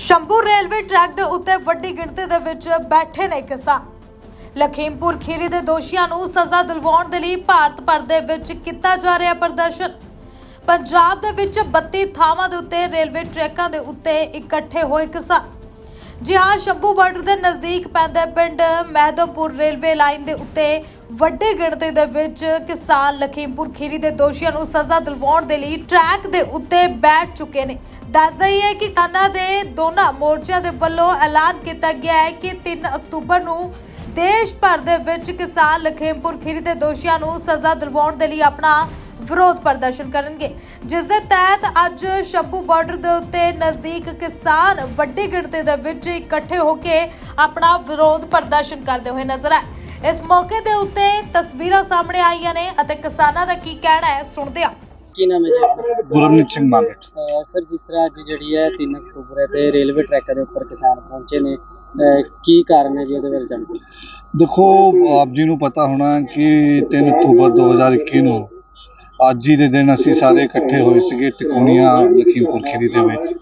Shambhu railway track ਦੇ ਉੱਤੇ ਵੱਡੀ ਗਿਣਤੀ ਦੇ ਵਿੱਚ ਬੈਠੇ ਨੇ ਕਿਸਾਨ। ਲਖੀਮਪੁਰ ਖੀਰੀ ਦੇ ਦੋਸ਼ੀਆਂ ਨੂੰ ਸਜ਼ਾ ਦਿਲਵਾਉਣ ਦੇ ਲਈ ਭਾਰਤ ਭਰ ਦੇ ਵਿੱਚ ਕੀਤਾ ਜਾ ਰਿਹਾ ਪ੍ਰਦਰਸ਼ਨ। ਪੰਜਾਬ ਦੇ ਵਿੱਚ 32 ਥਾਵਾਂ ਦੇ ਉੱਤੇ ਰੇਲਵੇ ਟਰੈਕਾਂ ਦੇ ਉੱਤੇ ਇਕੱਠੇ ਹੋਏ ਕਿਸਾਨ। ਜੀ ਹਾਂ, ਸ਼ੰਭੂ ਬਾਰਡਰ ਦੇ ਨਜ਼ਦੀਕ ਪੈਂਦੇ ਪਿੰਡ ਮਹਿਦਮਪੁਰ ਰੇਲਵੇ ਲਾਈਨ ਦੇ ਉੱਤੇ ਵੱਡੀ ਗਿਣਤੀ ਦੇ ਵਿੱਚ ਕਿਸਾਨ ਲਖੀਮਪੁਰ ਖੀਰੀ ਦੇ ਦੋਸ਼ੀਆਂ ਨੂੰ ਸਜ਼ਾ ਦਿਲਵਾਉਣ ਦੇ ਲਈ ਟਰੈਕ ਦੇ ਉੱਤੇ ਬੈਠ ਚੁੱਕੇ ਨੇ। ਦੱਸਦਾ ਹੀ ਹੈ ਕਿ ਕਾਨਾ ਦੇ ਦੋਨਾਂ ਮੋਰਚਿਆਂ ਦੇ ਵੱਲੋਂ ਐਲਾਨ ਕੀਤਾ ਗਿਆ ਹੈ ਕਿ 3 ਅਕਤੂਬਰ ਨੂੰ ਦੇਸ਼ ਭਰ ਦੇ ਵਿੱਚ ਕਿਸਾਨ ਲਖੀਮਪੁਰ ਖੀਰੀ ਦੇ ਦੋਸ਼ੀਆਂ ਨੂੰ ਸਜ਼ਾ ਦਿਲਵਾਉਣ ਦੇ ਲਈ ਆਪਣਾ ਵਿਰੋਧ ਪ੍ਰਦਰਸ਼ਨ ਕਰਨਗੇ। ਜਿਸ ਦੇ ਤਹਿਤ ਅੱਜ ਸ਼ੰਭੂ ਬਾਰਡਰ ਦੇ ਉੱਤੇ ਨਜ਼ਦੀਕ ਕਿਸਾਨ ਵੱਡੀ ਗਿਣਤੀ ਦੇ ਵਿੱਚ ਇਕੱਠੇ ਹੋ ਕੇ ਆਪਣਾ ਵਿਰੋਧ ਪ੍ਰਦਰਸ਼ਨ ਕਰਦੇ ਹੋਏ ਨਜ਼ਰ ਆਏ। ਇਸ ਮੌਕੇ ਦੇ ਉੱਤੇ ਤਸਵੀਰਾਂ ਸਾਹਮਣੇ ਆਈਆਂ ਨੇ ਅਤੇ ਕਿਸਾਨਾਂ ਦਾ ਕੀ ਕਹਿਣਾ ਹੈ ਸੁਣਦੇ ਹਾਂ। ਕੀ ਨਾਮ ਹੈ ਜੀ ਗੁਰਮੀਤ ਸਿੰਘ ਮੰਗਟ। ਅਹ ਸਰ ਜਿਸ ਤਰ੍ਹਾਂ ਅੱਜ ਜਿਹੜੀ ਹੈ 3 ਅਕਤੂਬਰ ਹੈ ਤੇ ਰੇਲਵੇ ਟਰੈਕਾਂ ਦੇ ਉੱਪਰ ਕਿਸਾਨ ਪਹੁੰਚੇ ਨੇ ਅਹ ਕੀ ਕਾਰਨ ਹੈ ਜੀ ਉਹਦੇ ਬਾਰੇ ਜਾਣੋ ਦੇਖੋ ਆਪ ਜੀ ਨੂੰ ਪਤਾ ਹੋਣਾ ਕਿ 3 ਅਕਤੂਬਰ 2021 ਨੂੰ ਅੱਜ ਹੀ ਦੇ ਦਿਨ ਅਸੀਂ ਸਾਰੇ ਇਕੱਠੇ ਹੋਏ ਸੀਗੇ ਤਿਕੋਣੀਆਂ ਲਖੀਮਪੁਰ ਖੀਰੀ ਦੇ ਵਿੱਚ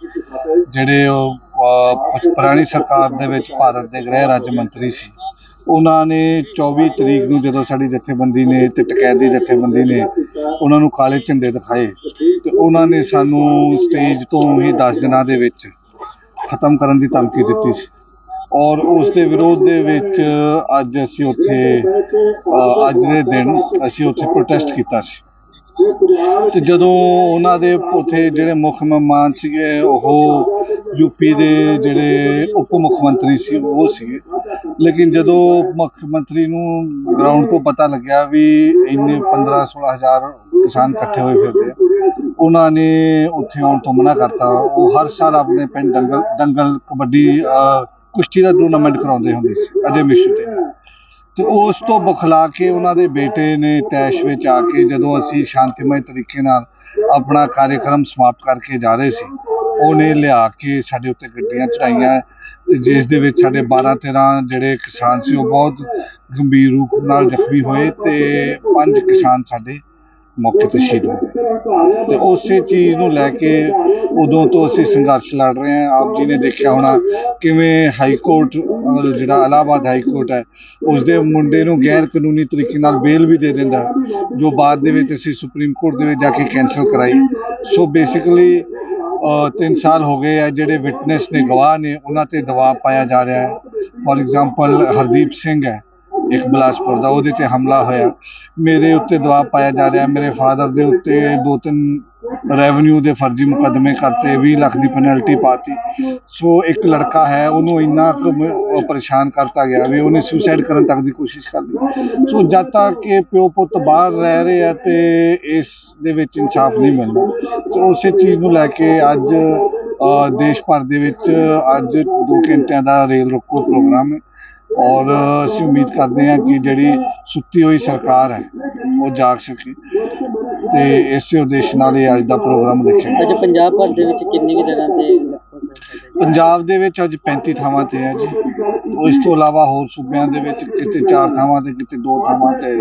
ਜਿਹੜੇ ਉਹ ਅਹ, ਪੁਰਾਣੀ ਸਰਕਾਰ ਦੇ ਵਿੱਚ ਭਾਰਤ ਦੇ ਗ੍ਰਹਿ ਰਾਜ ਮੰਤਰੀ ਸੀ। ਉਹਨਾਂ ਨੇ 24 ਤਰੀਕ ਨੂੰ ਜਦੋਂ ਸਾਡੀ ਜਥੇਬੰਦੀ ਨੇ ਤੇ ਟਕੈਦੀ ਜਥੇਬੰਦੀ ਨੇ ਉਹਨਾਂ ਨੂੰ ਕਾਲੇ ਝੰਡੇ ਦਿਖਾਏ ਤੇ ਉਹਨਾਂ ਨੇ ਸਾਨੂੰ ਸਟੇਜ ਤੋਂ ਹੀ 10 ਦਿਨਾਂ ਦੇ ਵਿੱਚ ਖਤਮ ਕਰਨ ਦੀ ਧਮਕੀ ਦਿੱਤੀ ਸੀ। ਔਰ ਉਸ ਦੇ ਵਿਰੋਧ ਦੇ ਵਿੱਚ ਅੱਜ ਅਸੀਂ ਉੱਥੇ ਅੱਜ ਦੇ ਦਿਨ ਅਸੀਂ ਉੱਥੇ ਪ੍ਰੋਟੈਸਟ ਕੀਤਾ ਸੀ। ਤੇ ਜਦੋਂ ਉਹਨਾਂ ਦੇ ਉੱਥੇ ਜਿਹੜੇ ਮੁੱਖ ਮਹਿਮਾਨ ਸੀਗੇ, ਉਹ ਯੂਪੀ ਦੇ ਜਿਹੜੇ ਉਪ ਮੁੱਖ ਮੰਤਰੀ ਸੀ, ਉਹ ਸੀਗੇ। ਲੇਕਿਨ ਜਦੋਂ ਮੁੱਖ ਮੰਤਰੀ ਨੂੰ ਗਰਾਊਂਡ ਤੋਂ ਪਤਾ ਲੱਗਿਆ ਵੀ ਇੰਨੇ 15 16 ਹਜ਼ਾਰ ਕਿਸਾਨ ਇਕੱਠੇ ਹੋਏ ਫਿਰਦੇ ਆ, ਉਹਨਾਂ ਨੇ ਉੱਥੇ ਆਉਣ ਤੋਂ ਮਨਾ ਕਰਤਾ। ਉਹ ਹਰ ਸਾਲ ਆਪਣੇ ਪਿੰਡ ਦੰਗਲ ਦੰਗਲ ਕਬੱਡੀ ਕੁਸ਼ਤੀ ਦਾ ਟੂਰਨਾਮੈਂਟ ਕਰਾਉਂਦੇ ਹੁੰਦੇ ਸੀ, ਅਜੇ ਮਿਸ਼ੂ ਤੇ। ਤੇ ਉਸ ਤੋਂ ਬੁਖਲਾ ਕੇ ਉਹਨਾਂ ਦੇ ਬੇਟੇ ਨੇ ਤੈਸ਼ ਵਿੱਚ ਆ ਕੇ ਜਦੋਂ ਅਸੀਂ ਸ਼ਾਂਤੀਮਈ ਤਰੀਕੇ ਨਾਲ ਆਪਣਾ ਕਾਰਜਕ੍ਰਮ ਸਮਾਪਤ ਕਰਕੇ ਜਾ ਰਹੇ ਸੀ, ਉਹਨੇ ਲਿਆ ਕੇ ਸਾਡੇ ਉੱਤੇ ਗੱਡੀਆਂ ਚੜਾਈਆਂ ਤੇ ਜਿਸ ਦੇ ਵਿੱਚ ਸਾਡੇ 12 13 ਜਿਹੜੇ ਕਿਸਾਨ ਸੀ ਉਹ ਬਹੁਤ ਗੰਭੀਰ ਰੂਪ ਨਾਲ ਜ਼ਖਮੀ ਹੋਏ ਤੇ ਪੰਜ ਕਿਸਾਨ ਸਾਡੇ ਮੌਕੇ ਤੇ ਸ਼ਹੀਦ ਹੋ ਤੇ ਉਸੇ ਚੀਜ਼ ਨੂੰ ਲੈ ਕੇ ਉਦੋਂ ਤੋਂ ਅਸੀਂ ਸੰਘਰਸ਼ ਲੜ ਰਹੇ ਹਾਂ। ਆਪ ਜੀ ਨੇ ਦੇਖਿਆ ਹੋਣਾ ਕਿਵੇਂ ਹਾਈ ਕੋਰਟ ਜਿਹੜਾ ਇਲਾਹਾਬਾਦ ਹਾਈ ਕੋਰਟ ਹੈ ਉਸ ਦੇ ਮੁੰਡੇ ਨੂੰ ਗੈਰ ਕਾਨੂੰਨੀ ਤਰੀਕੇ ਨਾਲ ਬੇਲ ਵੀ ਦੇ ਦਿੰਦਾ ਜੋ ਬਾਅਦ ਦੇ ਵਿੱਚ ਅਸੀਂ ਸੁਪਰੀਮ ਕੋਰਟ ਦੇ ਵਿੱਚ ਜਾ ਕੇ ਕੈਂਸਲ ਕਰਾਈ। ਸੋ ਬੇਸਿਕਲੀ ਤਿੰਨ ਸਾਲ ਹੋ ਗਏ ਆ ਜਿਹੜੇ ਵਿਟਨੈਸ ਨੇ, ਗਵਾਹ ਨੇ, ਉਹਨਾਂ ਤੇ ਦਬਾਅ ਪਾਇਆ ਜਾ ਰਿਹਾ ਹੈ। ਫੋਰ ਐਗਜ਼ਾਮਪਲ ਹਰਦੀਪ ਸਿੰਘ ਹੈ ਇੱਕ ਬਿਲਾਸਪੁਰ ਦਾ, ਉਹਦੇ ਤੇ ਹਮਲਾ ਹੋਇਆ। ਮੇਰੇ ਉੱਤੇ ਦਬਾਅ ਪਾਇਆ ਜਾ ਰਿਹਾ। ਮੇਰੇ ਫਾਦਰ ਦੇ ਉੱਤੇ ਦੋ ਤਿੰਨ ਰੈਵਨਿਊ ਦੇ ਫਰਜ਼ੀ ਮੁਕੱਦਮੇ ਕਰਤੇ 20 ਲੱਖ ਦੀ ਪੈਨਲਟੀ ਪਾਤੀ। ਸੋ ਇੱਕ ਲੜਕਾ ਹੈ, ਉਹਨੂੰ ਇੰਨਾ ਕੁ ਪਰੇਸ਼ਾਨ ਕਰਤਾ ਗਿਆ ਵੀ ਉਹਨੇ ਸੁਸਾਈਡ ਕਰਨ ਤੱਕ ਦੀ ਕੋਸ਼ਿਸ਼ ਕਰ ਲਈ। ਸੋ ਜਦ ਤੱਕ ਕਿ ਪਿਓ ਪੁੱਤ ਬਾਹਰ ਰਹਿ ਰਹੇ ਆ ਤੇ ਇਸ ਦੇ ਵਿੱਚ ਇਨਸਾਫ ਨਹੀਂ ਮਿਲਣਾ ਸੋ ਉਸੇ ਚੀਜ਼ ਨੂੰ ਲੈ ਕੇ ਅੱਜ ਦੇਸ਼ ਭਰ ਦੇ ਵਿੱਚ ਅੱਜ 2 ਘੰਟਿਆਂ ਦਾ ਰੇਲ ਰੋਕੋ ਪ੍ਰੋਗਰਾਮ ਹੈ। ਔਰ ਅਸੀਂ ਉਮੀਦ ਕਰਦੇ ਹਾਂ ਕਿ ਜਿਹੜੀ ਸੁੱਤੀ ਹੋਈ ਸਰਕਾਰ ਹੈ ਉਹ ਜਾਗ ਸਕੇ ਤੇ ਇਸੇ ਉਦੇਸ਼ ਨਾਲ ਇਹ ਅੱਜ ਦਾ ਪ੍ਰੋਗਰਾਮ ਦੇਖਿਆ। ਅੱਜ ਪੰਜਾਬ ਭਰ ਦੇ ਵਿੱਚ ਕਿੰਨੀ ਕੁ ਜਗ੍ਹਾ ਤੇ? ਪੰਜਾਬ ਦੇ ਵਿੱਚ ਅੱਜ 35 ਥਾਵਾਂ ਤੇ ਹੈ ਜੀ ਇਸ ਤੋਂ ਇਲਾਵਾ ਹੋਰ ਸੂਬਿਆਂ ਦੇ ਵਿੱਚ ਕਿਤੇ 4 ਥਾਵਾਂ ਤੇ ਕਿਤੇ 2 ਥਾਵਾਂ ਤੇ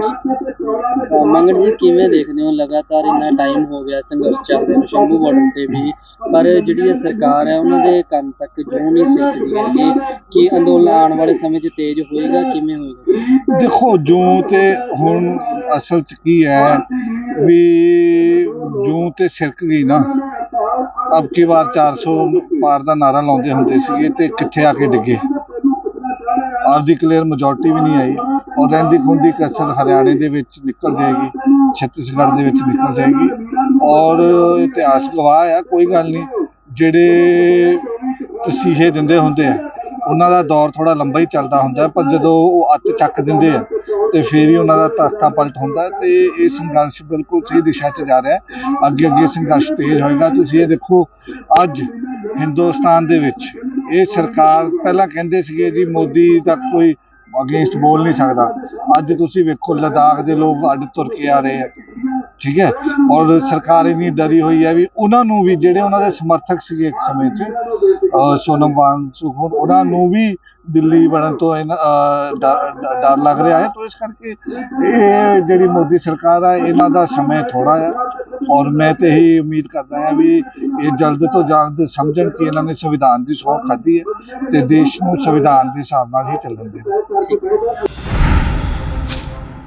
ਮੰਗਣ ਜੀ ਕਿਵੇਂ ਦੇਖਦੇ ਹੋ ਲਗਾਤਾਰ ਇੰਨਾ ਟਾਈਮ ਹੋ ਗਿਆ ਸੰਘਰਸ਼ ਚੱਲਦੇ ਨੂੰ ਸ਼ੰਭੂ ਬਾਰਡਰ ਤੇ ਵੀ ਪਰ ਜਿਹੜੀ ਇਹ ਸਰਕਾਰ ਹੈ, ਉਹਨਾਂ ਦੇ ਕੰਮ ਤੱਕ ਜੋ ਨਹੀਂ ਸਿੱਖਦੀ ਹੈਗੀ ਕਿ ਅੰਦੋਲਨ ਆਉਣ ਵਾਲੇ ਸਮੇਂ 'ਚ ਤੇਜ਼ ਹੋਏਗਾ, ਕਿਵੇਂ ਹੋਏਗਾ? ਦੇਖੋ, ਜੂੰ ਤੇ ਹੁਣ ਅਸਲ ਚ ਕੀ ਹੈ ਵੀ ਜੂੰ ਤੇ ਸਿਰਕ ਗਈ ਨਾ। ਅਬ ਕੀ ਵਾਰ 400 ਪਾਰ ਦਾ ਨਾਰਾ ਲਾਉਂਦੇ ਹੁੰਦੇ ਸੀਗੇ ਤੇ ਕਿੱਥੇ ਆ ਕੇ ਡਿੱਗੇ? ਆਪਦੀ ਕਲੀਅਰ ਮੈਜੋਰਟੀ ਵੀ ਨਹੀਂ ਆਈ ਔਰ ਰਹਿੰਦੀ ਖੁੰਦੀ ਕਸਰ ਹਰਿਆਣੇ ਦੇ ਵਿੱਚ ਨਿਕਲ ਜਾਏਗੀ, ਛੱਤੀਸਗੜ੍ਹ ਦੇ ਵਿੱਚ ਨਿਕਲ ਜਾਏਗੀ। ਔਰ ਇਤਿਹਾਸ ਗਵਾਹ ਆ, ਕੋਈ ਗੱਲ ਨਹੀਂ। ਜਿਹੜੇ ਤਸੀਹੇ ਦਿੰਦੇ ਹੁੰਦੇ ਆ, ਉਹਨਾਂ ਦਾ ਦੌਰ ਥੋੜਾ ਲੰਬਾ ਹੀ ਚੱਲਦਾ ਹੁੰਦਾ ਪਰ ਜਦੋਂ ਉਹ ਅੱਤ ਚੱਕ ਦਿੰਦੇ ਆ, ਤੇ ਫੇਰ ਹੀ ਉਹਨਾਂ ਦਾ ਤਖਤਾ ਪਲਟ ਹੁੰਦਾ ਹੈ, ਤੇ ਇਹ ਸੰਘਰਸ਼ ਬਿਲਕੁਲ ਸਹੀ ਦਿਸ਼ਾ 'ਚ ਜਾ ਰਿਹਾ ਅੱਗੇ ਅੱਗੇ ਸੰਘਰਸ਼ ਤੇਜ਼ ਹੋਏਗਾ। ਤੁਸੀਂ ਇਹ ਦੇਖੋ, ਅੱਜ ਹਿੰਦੁਸਤਾਨ ਦੇ ਵਿੱਚ ਇਹ ਸਰਕਾਰ ਪਹਿਲਾਂ ਕਹਿੰਦੇ ਸੀਗੇ ਜੀ, ਮੋਦੀ ਦਾ ਕੋਈ ਅਗੇਂਸਟ ਬੋਲ ਨਹੀਂ ਸਕਦਾ। ਅੱਜ ਤੁਸੀਂ ਵੇਖੋ, ਲਦਾਖ ਦੇ ਲੋਕ ਅੱਡ ਤੁਰ ਕੇ ਆ ਰਹੇ ਆ। ਠੀਕ ਹੈ? ਔਰ ਸਰਕਾਰ ਇੰਨੀ ਡਰੀ ਹੋਈ ਹੈ ਵੀ ਉਹਨਾਂ ਨੂੰ ਵੀ ਜਿਹੜੇ ਉਹਨਾਂ ਦੇ ਸਮਰਥਕ ਸੀਗੇ ਇੱਕ ਸਮੇਂ 'ਚ ਅਹ ਸੋਨਮ ਵਾਂਗਚੁਕ ਹੁਣ ਉਹਨਾਂ ਨੂੰ ਵੀ ਦਿੱਲੀ ਬਣਨ ਤੋਂ ਇਹਨਾਂ, ਡਰ ਲੱਗ ਰਿਹਾ ਹੈ। ਤਾਂ ਇਸ ਕਰਕੇ ਇਹ ਜਿਹੜੀ ਮੋਦੀ ਸਰਕਾਰ ਆ ਇਹਨਾਂ ਦਾ ਸਮੇਂ ਥੋੜਾ ਆ ਔਰ ਮੈਂ ਤੇ ਇਹੀ ਉਮੀਦ ਕਰਦਾ ਹਾਂ ਵੀ ਇਹ ਜਲਦ ਤੋਂ ਜਲਦ ਸਮਝਣ ਕਿ ਇਹਨਾਂ ਨੇ ਸੰਵਿਧਾਨ ਦੀ ਸਹੁੰ ਖਾਧੀ ਹੈ ਤੇ ਦੇਸ਼ ਨੂੰ ਸੰਵਿਧਾਨ ਦੇ ਹਿਸਾਬ ਨਾਲ ਹੀ ਚੱਲਣ ਦੇ